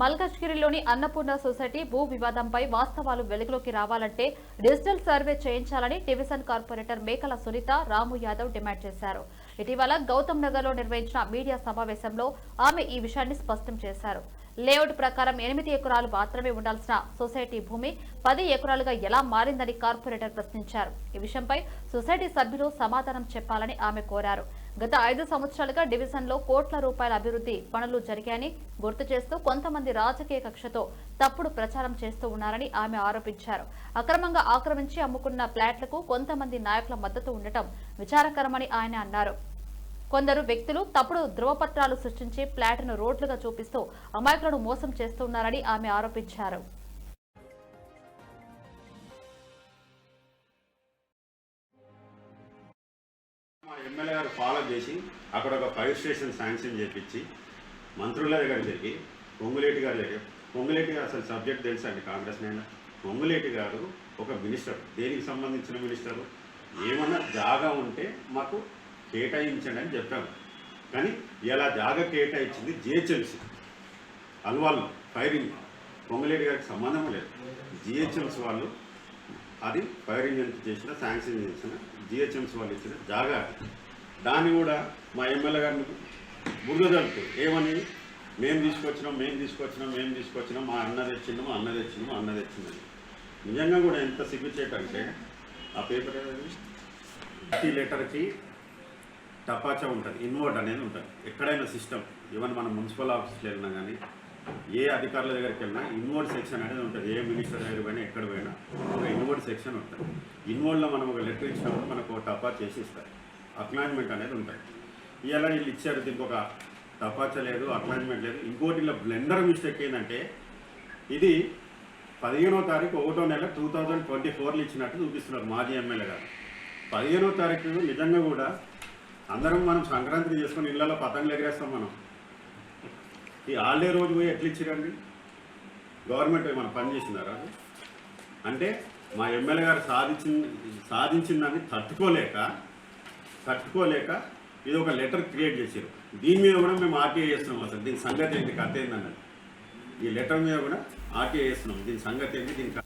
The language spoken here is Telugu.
మల్కజ్గిరిలోని అన్నపూర్ణ సొసైటీ భూ వివాదంపై వాస్తవాలు వెలుగులోకి రావాలంటే డిజిటల్ సర్వే చేయించాలని డివిజన్ కార్పొరేటర్ మేకల సునీత రాము యాదవ్ డిమాండ్ చేశారు. ఇటీవల గౌతమ్ నగర్లో నిర్వహించిన మీడియా సమావేశంలో ఆమె ఈ విషయాన్ని స్పష్టం చేశారు. లేఅవుట్ ప్రకారం ఎనిమిది ఎకరాలు మాత్రమే ఉండాల్సిన సొసైటీ భూమి పది ఎకరాలుగా ఎలా మారిందని కార్పొరేటర్ ప్రశ్నించారు. ఈ విషయంపై సొసైటీ సభ్యులు సమాధానం చెప్పాలని ఆమె కోరారు. గత ఐదు సంవత్సరాలుగా డివిజన్లో కోట్ల రూపాయల అభివృద్ధి పనులు జరిగాయని గుర్తు చేస్తూ కొంతమంది రాజకీయ కక్షతో తప్పుడు ప్రచారం చేస్తూ ఉన్నారని ఆమె ఆరోపించారు. అక్రమంగా ఆక్రమించి అమ్ముకున్న ఫ్లాట్లకు కొంతమంది నాయకుల మద్దతు ఉండటం విచారకరమని ఆయన అన్నారు. కొందరు వ్యక్తులు తప్పుడు ధృవపత్రాలు సృష్టించి ఫ్లాట్ను రోడ్లుగా చూపిస్తూ అమాయకులను మోసం చేస్తున్నారని ఆమె ఆరోపించారు. ఎమ్మెల్యే గారు ఫాలో చేసి అక్కడ ఒక ఫైర్ స్టేషన్ శాంక్షన్ చేపించి మంత్రుల దగ్గర జరిగి పొంగులేటి గారి దగ్గర పొంగులేటి గారు అసలు సబ్జెక్ట్ తెలుసా అండి కాంగ్రెస్ నేను పొంగులేటి గారు ఒక మినిస్టర్ దేనికి సంబంధించిన మినిస్టరు ఏమన్నా జాగా ఉంటే మాకు కేటాయించండి అని చెప్పాము. కానీ ఇలా జాగా కేటాయించింది జిహెచ్ఎంసీ. అల్వాళ్ళు ఫైరింగ్. పొంగులేటి గారికి సంబంధం లేదు. జిహెచ్ఎంసీ వాళ్ళు అది ఫైర్ ఇంజన్కి చేసిన శాంక్షన్ చేసిన జిహెచ్ఎంసీ వాళ్ళు ఇచ్చిన జాగా దాన్ని కూడా మా ఎమ్మెల్యే గారిని బురద ఏమని? మేము తీసుకొచ్చినాం మేము తీసుకొచ్చినాం మేము తీసుకొచ్చినాం మా అన్న తెచ్చిండు మా అన్న తెచ్చిండు మా అన్న తెచ్చిందని నిజంగా కూడా ఎంత సిగ్గుచేటంటే ఆ పేపర్ ప్రతి లెటర్కి టపాచా ఉంటుంది ఇన్వర్ట్ అనేది ఉంటుంది. ఎక్కడైనా సిస్టమ్ ఈవెన్ మన మున్సిపల్ ఆఫీస్లో వెళ్ళినా కానీ ఏ అధికారుల దగ్గరికి వెళ్ళినా ఇన్వర్డ్ సెక్షన్ అనేది ఉంటుంది. ఏ మినిస్టర్ దగ్గర పోయినా ఎక్కడ పోయినా ఒక ఇన్వర్డ్ సెక్షన్ ఉంటుంది. ఇన్వర్డ్లో మనం ఒక లెటర్ ఇచ్చినప్పుడు మనకు ఒక టపా చేసి ఇస్తారు. అక్నాలజ్మెంట్ అనేది ఉంటుంది. ఇలా వీళ్ళు ఇచ్చారు దీనికి ఒక టపాచా లేదు అక్నాలజ్మెంట్ లేదు. ఇంకోటి ఇలా బ్లెండర్ మిస్టేక్ ఏంటంటే ఇది పదిహేనో తారీఖు ఒకటో నెల టూ థౌజండ్ ట్వంటీ ఫోర్లో ఇచ్చినట్టు చూపిస్తున్నారు మాజీ ఎమ్మెల్యే గారు. పదిహేనో తారీఖు నిజంగా కూడా అందరం మనం సంక్రాంతి చేసుకొని ఇళ్ళలో పతంగులు ఎగరేస్తాం మనం. ఈ హాలిడే రోజు పోయి ఎట్లా ఇచ్చిరండి? గవర్నమెంట్ ఏమైనా పని చేసిందారా అంటే మా ఎమ్మెల్యే గారు సాధించిన సాధించిందని తట్టుకోలేక తట్టుకోలేక ఇది ఒక లెటర్ క్రియేట్ చేశారు దీని మీద కూడా మేము ఆర్టీఐ చేస్తున్నాం అసలు దీని సంగతి ఏంటి? కథ ఏంటన్నది ఈ లెటర్ మీద కూడా ఆర్టీఐ చేస్తున్నాం. దీని సంగతి ఏంటి? దీనికి